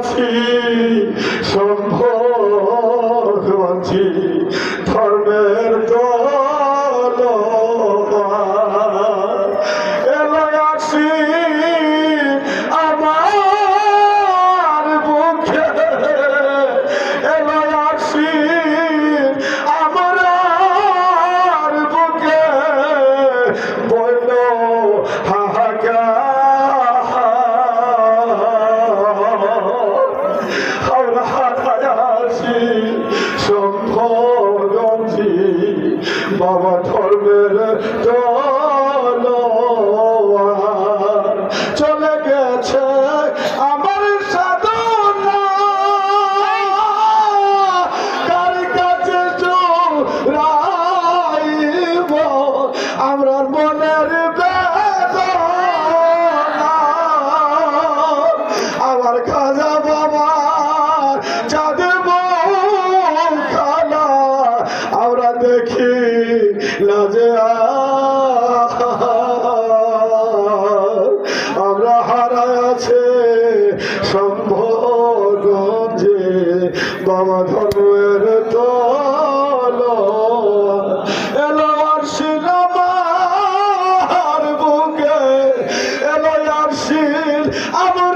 আছি সম্ভব আছি। বাবা ধর্মের চলে গেছে আমার সাধনা। কার কাছে আমরা দেখি লাজে আমরা হারা আছে সম্ভগঞ্জে বাবা ধর্মের তো এলো আরশির আমার